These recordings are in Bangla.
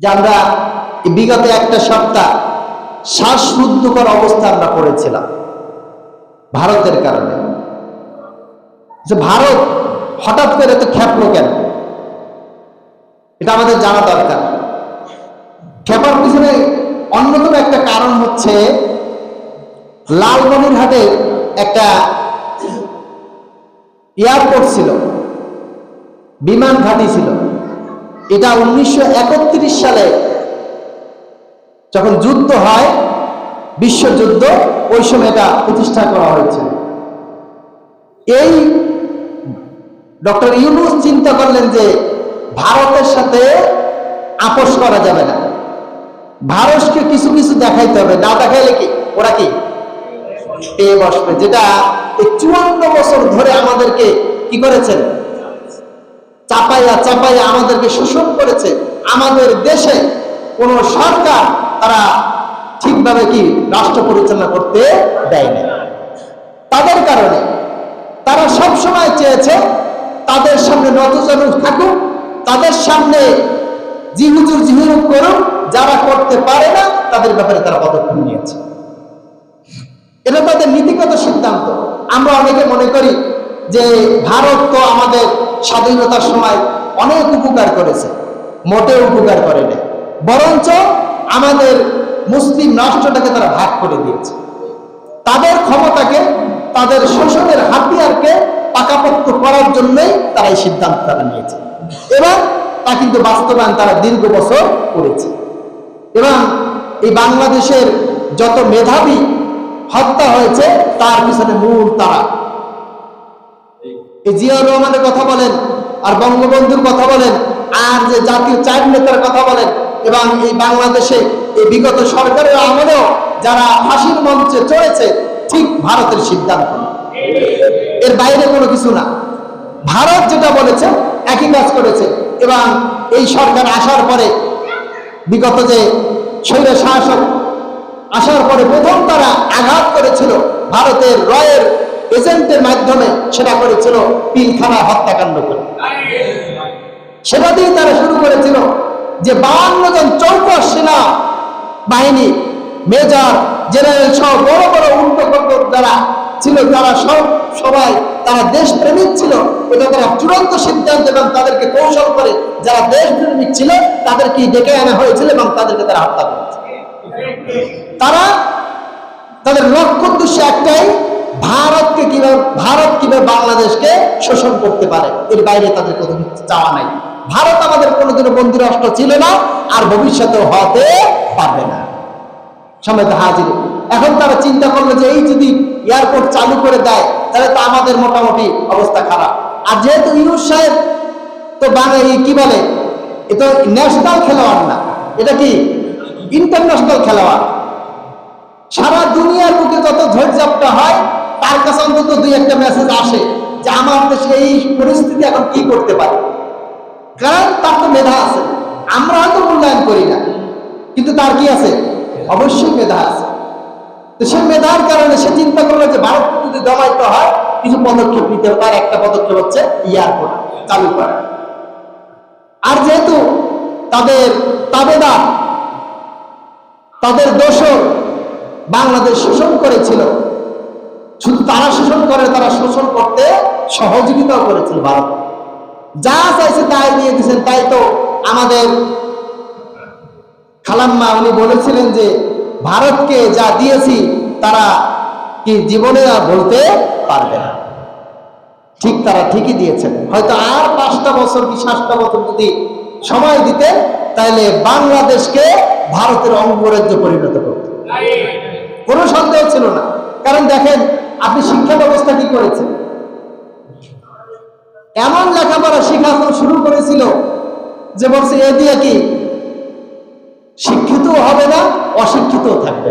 যে আমরা বিগত একটা সপ্তাহ শ্বাসরুদ্ধকর অবস্থা আমরা পড়েছিলাম ভারতের কারণে। যে ভারত হঠাৎ করে তো খেপলো কেন? এটা আমাদের জানা দরকার। খেপার পিছনে অন্যতম একটা কারণ হচ্ছে লালমনিরহাটে একটা এয়ারপোর্ট ছিল, বিমান ঘাঁটি ছিল। এটা উনিশশো একত্রিশ সালে যখন যুদ্ধ হয়, বিশ্বযুদ্ধ, ওই সময় এটা প্রতিষ্ঠা করা হয়েছে। এই ডক্টর ইউনুস চিন্তা করলেন যে ভারতের সাথে আপোষ করা যাবে না। ভারতকে কিছু কিছু দেখাইতে হবে। না দেখাইলে কি? ওরা কি? পেয়ে বসবে। যেটা চুয়ান্ন বছর ধরে আমাদেরকে কি করেছেন? চাপাইয়া চাপাইয়া আমাদেরকে শোষণ করেছে। আমাদের দেশে কোন সরকার তারা ঠিকভাবে কি রাষ্ট্র পরিচালনা করতে দেয় না তাদের কারণে তারা সব সময় চেয়েছে তাদের সামনে নতজানু থাকুক, তাদের সামনে জিহুজুর জিহুরুপ করুক, যারা করতে পারে না, তাদের ব্যাপারে তারা পদক্ষেপ নিয়েছে। এটা তাদের নীতিগত সিদ্ধান্ত। আমরা অনেকে মনে করি যে ভারত তো আমাদের স্বাধীনতার সময় অনেক উপকার করেছে, মোটেও উপকার করে না বরঞ্চ আমাদের মুসলিম রাষ্ট্রটাকে তারা ভাগ করে দিয়েছে। তাদের ক্ষমতাকে, তাদের শোষণের হাতিয়ারকে পাকাপোক্ত করার জন্যই তারা এই সিদ্ধান্ত তারা নিয়েছে। এবং তা কিন্তু বাস্তবায়ন তারা দীর্ঘ বছর করেছে। এবং এই বাংলাদেশের যত মেধাবী হত্যা হয়েছে, তার পিছনে মূল তারা এই জিয়াউর রহমানের কথা বলেন, আর বঙ্গবন্ধুর কথা বলেন, আর যে জাতীয় চার নেতার কথা বলেন, এবং এই বাংলাদেশে এই বিগত সরকারের আমলেও যারা ফাঁসির মঞ্চে চড়েছে, ঠিক ভারতের সিদ্ধান্ত। এর বাইরে কোনো কিছু না। ভারত যেটা বলেছে, একই কাজ করেছে, এবং এই সরকার আসার পরে, বিগত যে শৈল শাসক, আসার পরে প্রথম তারা আঘাত করেছিল ভারতের রয়ের এজেন্টের মাধ্যমে সেটা করেছিল, পিলখানা হত্যাকাণ্ড করে। সেটা দিয়ে তারা শুরু করেছিল যে বাহান্ন জন চৌকস সেনা বাহিনী, মেজর, জেনারেল সহ বড় বড় উন্নত যারা ছিল তারা সব সবাই তারা দেশপ্রেমিক ছিল, এটা তারা চূড়ান্ত সিদ্ধান্ত এবং তাদেরকে কৌশল করে যারা দেশপ্রেমিক ছিল তাদেরকে ডেকে আনা হয়েছিল এবং তাদেরকে তারা হত্যা করেছে। তারা তাদের লক্ষ্য উদ্দেশ্য একটাই ভারতকে কীভাবে, ভারত কীভাবে বাংলাদেশকে শোষণ করতে পারে? এর বাইরে তাদের কোনো চাওয়া নাই। ভারত আমাদের কোনোদিনও বন্ধু রাষ্ট্র ছিল না, আর ভবিষ্যতে হতে পারবে না। সময় তো হাজির, এখন তারা চিন্তা করল যে এই যদি এয়ারপোর্ট চালু করে দেয়, তাহলে তো আমাদের মোটামুটি অবস্থা খারাপ। আর যেহেতু ইউনুস সাহেব তো বাঙালি, কি বলে? এ তো ন্যাশনাল খেলোয়াড় না। এটা কি ইন্টারন্যাশনাল খেলোয়াড়? সারা দুনিয়ার বুকে যত ঝড়ঝাপটা হয় তার কাছে অন্তত দুই একটা মেসেজ আসে যে আমার দেশে এই পরিস্থিতি এখন কি করতে পারে? কারণ তার তো মেধা আছে। আমরা হয়তো মূল্যায়ন করি না। কিন্তু তার কি আছে? অবশ্যই মেধা আছে। তো সে মেধার কারণে সে চিন্তা করল যে ভারত যদি দমাইতে হয়, কিছু পদক্ষেপ নিতে তার একটা পদক্ষেপ হচ্ছে এয়ারপোর্ট চালু করা। আর যেহেতু তাদের তাবেদার, তাদের দোষর বাংলাদেশ শোষণ করেছিল তারা শোষণ করে, তারা শোষণ করতে সহযোগিতাও করেছিল ভারত। যা চাইছে তাই দিয়ে দিয়েছেন, তাই তো আমাদের খালাম্মা উনি বলেছিলেন যে, ভারতকে যা দিয়েছি, তারা কি জীবনে আর বলতে পারবে না। ঠিক তারা ঠিকই দিয়েছেন। হয়তো আর পাঁচটা বছর কি সাতটা বছর যদি সময় দিতে তাহলে বাংলাদেশকে ভারতের অঙ্গরাজ্য পরিণত করত কোনো সন্দেহ ছিল না। কারণ দেখেন আপনি শিক্ষা ব্যবস্থা কি করেছেন? এমন লেখাপড়া শেখানো শুরু করেছিল যে বলছে, এ দিয়ে কি? শিক্ষিত হবে না অশিক্ষিত থাকবে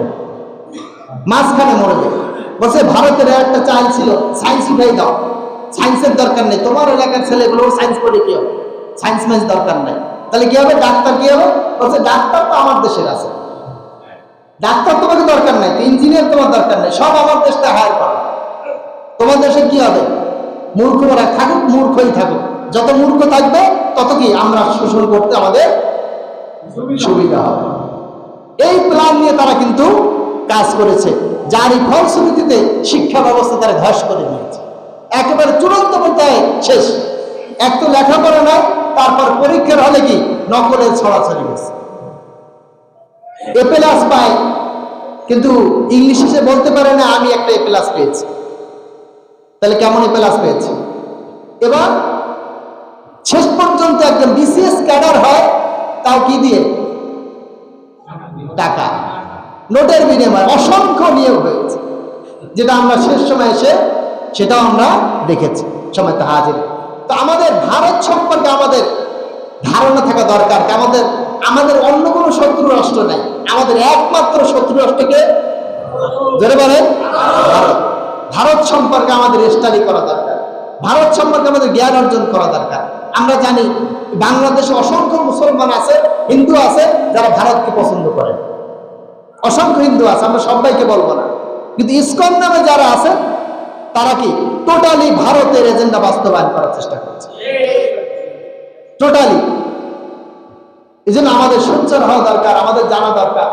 মাঝখানে মরে যাবে বলছে, ভারতের একটা চাল ছিল সায়েন্স উঠাই দাও। সায়েন্সের দরকার নেই। তোমার এলাকার ছেলেগুলো সায়েন্স পড়ে কি হবে? সায়েন্স ম্যাথ দরকার নেই। তাহলে কি হবে? ডাক্তার কি হবে? বলছে, ডাক্তার তো আমার দেশের আছে। ডাক্তার তোমাকে দরকার নাই ইঞ্জিনিয়ার তোমার দরকার নেই সব আমার দেশটা হায়ার করো তোমার দেশে কি হবে? মূর্খরা থাকুক মূর্খই থাকুক। যত মূর্খ থাকবে তত কি আমরা শোষণ করতে আমাদের সুবিধা হবে। এই প্ল্যান নিয়ে তারা কিন্তু কাজ করেছে। যারই ফলশ্রুতিতে শিক্ষা ব্যবস্থা তারা ধ্বস করে দিয়েছে। একেবারে চূড়ান্ত পর্যায়ে শেষ। এক তো লেখাপড়া নয় তারপর পরীক্ষার হলে কি? নকলের ছড়াছড়ি গেছে এ প্লাস পায় কিন্তু ইংলিশে সে বলতে পারে না, আমি একটা এ প্লাস পেয়েছি। তাহলে কেমন এ প্লাস পেয়েছি? এবার শেষ পর্যন্ত একজন বিসিএস ক্যাডার হয়, তাও কি দিয়ে? টাকা। নোটের বিনিময়ে অসংখ্য নিয়োগ হয়েছে। যেটা আমরা শেষ সময় এসে সেটাও আমরা দেখেছি। সময় তো হাজির। তো আমাদের ভারত সম্পর্কে আমাদের ধারণা থাকা দরকার। আমাদের আমাদের অন্য কোনো শত্রু রাষ্ট্র নাই। আমাদের একমাত্র শত্রু রাষ্ট্রকে ধরে ভারত। ভারত সম্পর্কে আমাদের স্টাডি করা দরকার। ভারত সম্পর্কে আমাদের জ্ঞান অর্জন করা দরকার। আমরা জানি বাংলাদেশে অসংখ্য মুসলমান আছে, হিন্দু আছে, যারা ভারতকে পছন্দ করে। অসংখ্য হিন্দু আছে, আমরা সবাইকে বলব না। কিন্তু ইসকন নামে যারা আছে, তারা কি টোটালি ভারতের এজেন্ডা বাস্তবায়ন করার চেষ্টা করছে। টোটালি এই জন্য আমাদের সোচ্চার হওয়া দরকার, আমাদের জানা দরকার।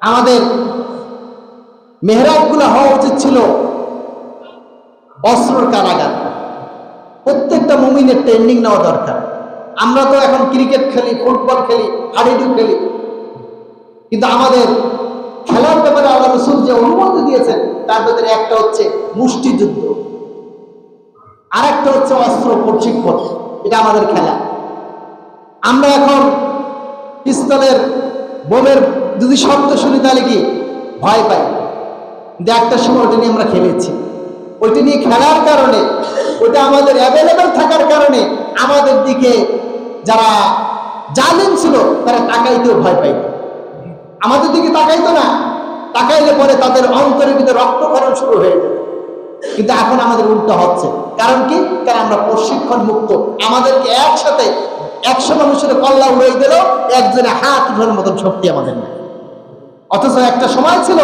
আমাদের মেহরাবগুলো হওয়া উচিত ছিল অস্ত্রর কারাগার। প্রত্যেকটা মুমিনের ট্রেন্ডিং নেওয়া দরকার। আমরা তো এখন ক্রিকেট খেলি ফুটবল খেলি, হাডুডু খেলি। কিন্তু আমাদের খেলার ব্যাপারে আল্লাহ রসুল যে অনুমতি দিয়েছেন, তার ভেতরে একটা হচ্ছে মুষ্টিযুদ্ধ। আর একটা হচ্ছে অস্ত্র প্রশিক্ষণ। এটা আমাদের খেলা। আমরা এখন পিস্তলের বোমের যদি শব্দ শুনি তাহলে কি? ভয় পাই। কিন্তু একটা সময় ওটা নিয়ে আমরা খেলেছি। ওইটা নিয়ে খেলার কারণে ওটা আমাদের অ্যাভেলেবেল থাকার কারণে আমাদের দিকে যারা জালিম ছিল, তারা তাকাইতেও ভয় পাইত আমাদের দিকে তাকাইতো না। তাকাইলে পরে তাদের অন্তরের ভিতরে রক্তক্ষরণ শুরু হয়ে যেত কিন্তু এখন আমাদের উল্টো হচ্ছে। কারণ কি? কারণ আমরা প্রশিক্ষণ মুক্ত আমাদেরকে একসাথে একশো মানুষের কল্লা উড়ে দিল, একজনে হাত উঠানোর মতন শক্তি আমাদের নেই। অথচ একটা সময় ছিল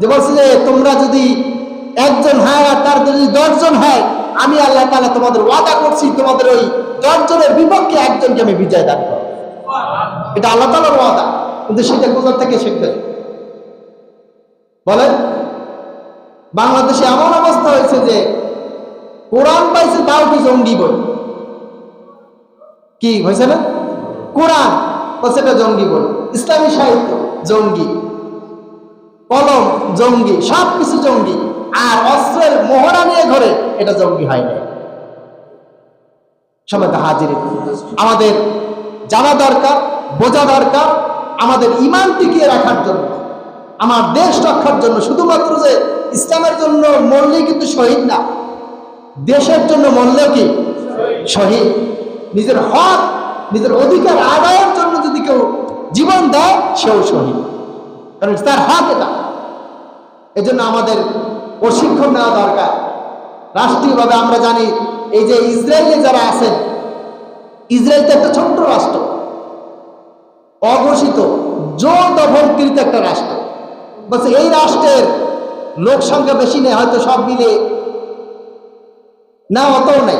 যে বলছে যে, তোমরা যদি একজন হয় আর তার যদি দশজন হয়, আমি আল্লাহ তাআলা তোমাদের ওয়াদা করছি, তোমাদের ওই দশজনের বিপক্ষে একজনকে আমি বিজয় দান করব। এটা আল্লাহ তাআলার ওয়াদা, কিন্তু সেটা কোথা থেকে শিখবে? বলেন, বাংলাদেশে এমন অবস্থা হয়েছে যে, কোরআন পাইছে, তাও কি জঙ্গি বই? কি হয়েছে না? কোরআন বলছে এটা জঙ্গি বই ইসলামী সাহিত্য, জঙ্গি। কলম, জঙ্গি সব কিছু জঙ্গি। আর অস্ত্রের মোহরা নিয়ে ঘরে এটা জঙ্গি হয় না সময় তো হাজির। আমাদের জানা দরকার, বোঝা দরকার, আমাদের ইমান টিকিয়ে রাখার জন্য। আমার দেশ রক্ষার জন্য শুধুমাত্র যে ইসলামের জন্য মরলেই কিন্তু শহীদ না, দেশের জন্য মরলেও কি? শহীদ। নিজের হক, নিজের অধিকার আদায়ের জন্য যদি কেউ জীবন দেয়, সেও শহীদ। কারণ তার হক এটা। এজন্য আমাদের প্রশিক্ষণ নেওয়া দরকার। রাষ্ট্রীয়ভাবে আমরা জানি, এই যে ইসরায়েলে যারা আছেন, ইসরায়েল তো একটা ছোট্ট রাষ্ট্র। অঘোষিত জোর দখলকৃত একটা রাষ্ট্র। বলছে এই রাষ্ট্রের লোক সংখ্যা বেশি নেই, হয়তো সব মিলে। না, অতও নেই।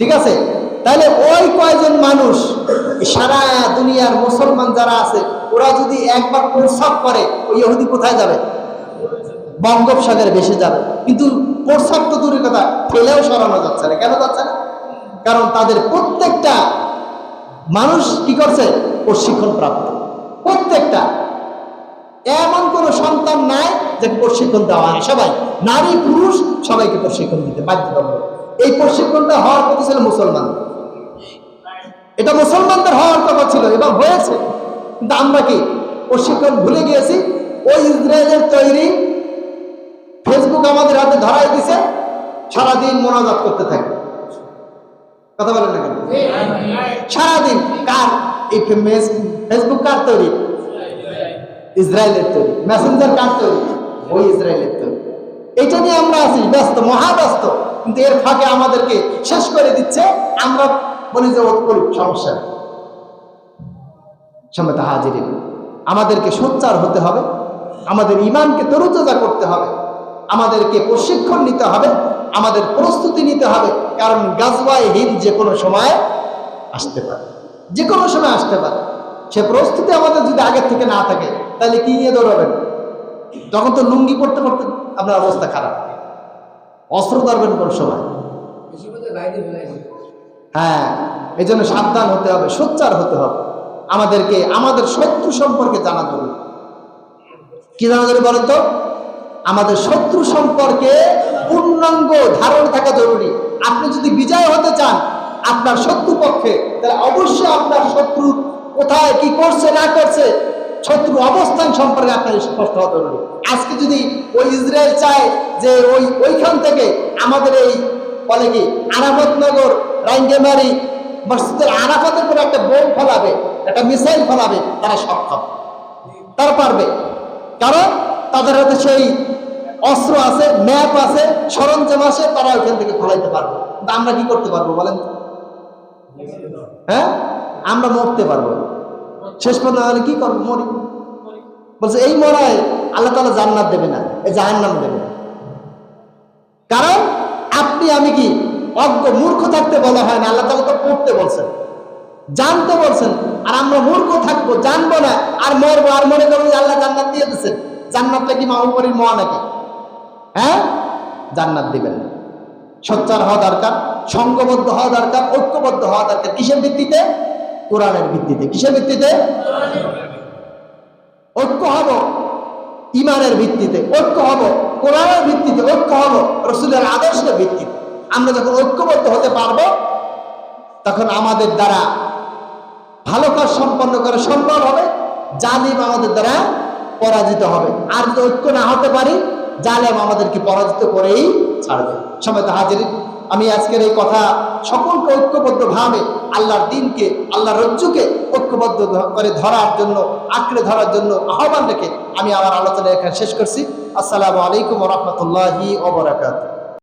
ঠিক আছে? তাহলে ওই কয়জন মানুষ সারা দুনিয়ার মুসলমান যারা আছে, ওরা যদি একবার প্রস্রাব করে, ওই ইহুদি কোথায় যাবে? বঙ্গোপসাগরে ভেসে যাবে। কিন্তু প্রস্রাব তো দূরের কথা ফেলেও সরানো যাচ্ছে না। কেন যাচ্ছে না? কারণ তাদের প্রত্যেকটা মানুষ কি করছে? প্রশিক্ষণ প্রাপ্ত। প্রত্যেকটা। এমন কোন সন্তান নাই যে প্রশিক্ষণ দেওয়া হয় সবাই নারী, পুরুষ, সবাইকে প্রশিক্ষণ দিতে বাধ্যতামূলক। এই প্রশিক্ষণটা হওয়ার কথা ছিল মুসলমান। এটা মুসলমানদের হওয়ার কথা ছিল এবং হয়েছে। কিন্তু আমরা কি প্রশিক্ষণ ভুলে গিয়েছি? ওই ইসরায়েলের তৈরি ফেসবুক আমাদের হাতে ধরাই দিছে, সারাদিন মোনাজাত করতে থাকে কথা বলেন না কেন? সারাদিন কার এই ফেসবুক কার তৈরি? ইসরায়েলের তৈরি। মেসেঞ্জার কার তৈরি? ওই ইসরায়েলের তৈরি। এটা নিয়ে আমরা আছি, ব্যস্ত মহা ব্যস্ত কিন্তু এর ফাঁকে আমাদেরকে শেষ করে দিচ্ছে, আমরা বলি যে করুক সমস্যা। সমেত হাজির আমাদেরকে সোচ্চার হতে হবে, আমাদের ইমানকে তরুতাজা করতে হবে, আমাদেরকে প্রশিক্ষণ নিতে হবে, আমাদের প্রস্তুতি নিতে হবে, কারণ গাজওয়ায় হিন্দ যে কোনো সময় আসতে পারে। যে কোনো সময় আসতে পারে। সে প্রস্তুতি আমাদের যদি আগের থেকে না থাকে, তাহলে কি নিয়ে দৌড়াবেন? তখন তো লুঙ্গি পড়তে পড়তে আপনার অবস্থা খারাপ। অস্ত্র ধরবেন কোন সময় হ্যাঁ এই জন্য সাবধান হতে হবে, সোচ্চার হতে হবে। আমাদেরকে, আমাদের শত্রু সম্পর্কে জানা জরুরি। কি জানা জরুরি বলেন তো? আমাদের শত্রু সম্পর্কে পূর্ণাঙ্গ ধারণ থাকা জরুরি। আপনি যদি বিজয় হতে চান আপনার শত্রু পক্ষে, তাহলে অবশ্যই আপনার শত্রু কোথায়, কি করছে, না করছে শত্রু অবস্থান সম্পর্কে আপনার স্পষ্ট হওয়া জরুরি। আজকে যদি ওই ইসরায়েল চায় যে ওই, ওইখান থেকে আমাদের এই, বলে কি আরাফতনগর রাঙ্গেমারি, মসজিদের আরাফাতের উপরে একটা বোম ফলাবে, একটা মিসাইল ফলাবে, তারা সক্ষম। তারা পারবে। কারণ তাদের হাতে সেই অস্ত্র আছে, ম্যাপ আছে, সরঞ্জাম আছে, তারা ওইখান থেকে ফলাইতে পারবে। কিন্তু আমরা কি করতে পারব বলেন হ্যাঁ? আমরা মরতে পারব। শেষ পর্যন্ত কি করব? মরি বলছে, এই মরায় আল্লাহ তালা জান্নাত দেবে না, এই জাহান্নাম দেবে না। কারণ আপনি, আমি কি, অজ্ঞ মূর্খ থাকতে বলা হয় না, আল্লাহ তালা তো পড়তে বলছেন, জানতে বলছেন, আর আমরা মূর্খ থাকব, জানব না, আর মরবো, আর মনে করব আল্লাহ জান্নাত দিয়ে দিচ্ছেন জান্নাতটা কি মাহবুবরির মহা নাকি? হ্যাঁ? জান্নাত দিবেন না। সোচ্চার হওয়া দরকার সংঘবদ্ধ হওয়া দরকার, ঐক্যবদ্ধ হওয়া দরকার। কিসের ভিত্তিতে? কোরআনের ভিত্তিতে। কিসের ভিত্তিতে? ঐক্য হব ইমানের ভিত্তিতে, ঐক্য হব কোরআনের ভিত্তিতে, ঐক্য হব রসুলের আদর্শের ভিত্তিতে। আমরা যখন ঐক্যবদ্ধ হতে পারব, তখন আমাদের দ্বারা ভালো কাজ সম্পন্ন করা সম্ভব হবে, জালিম আমাদের দ্বারা পরাজিত হবে। আর যদি ঐক্য না হতে পারি, জালেম আমাদেরকে পরাজিত করেই ছাড়বে। সময় তো হাজির। আমি আজকের এই কথা সকলকে ঐক্যবদ্ধ ভাবে আল্লাহর দিনকে, আল্লাহর রজ্জুকে ঐক্যবদ্ধ করে ধরার জন্য, আঁকড়ে ধরার জন্য আহ্বান রেখে আমি আমার আলোচনা এখানে শেষ করছি। আসসালামু আলাইকুম রহমতুল্লাহি ওবরাকাতুহ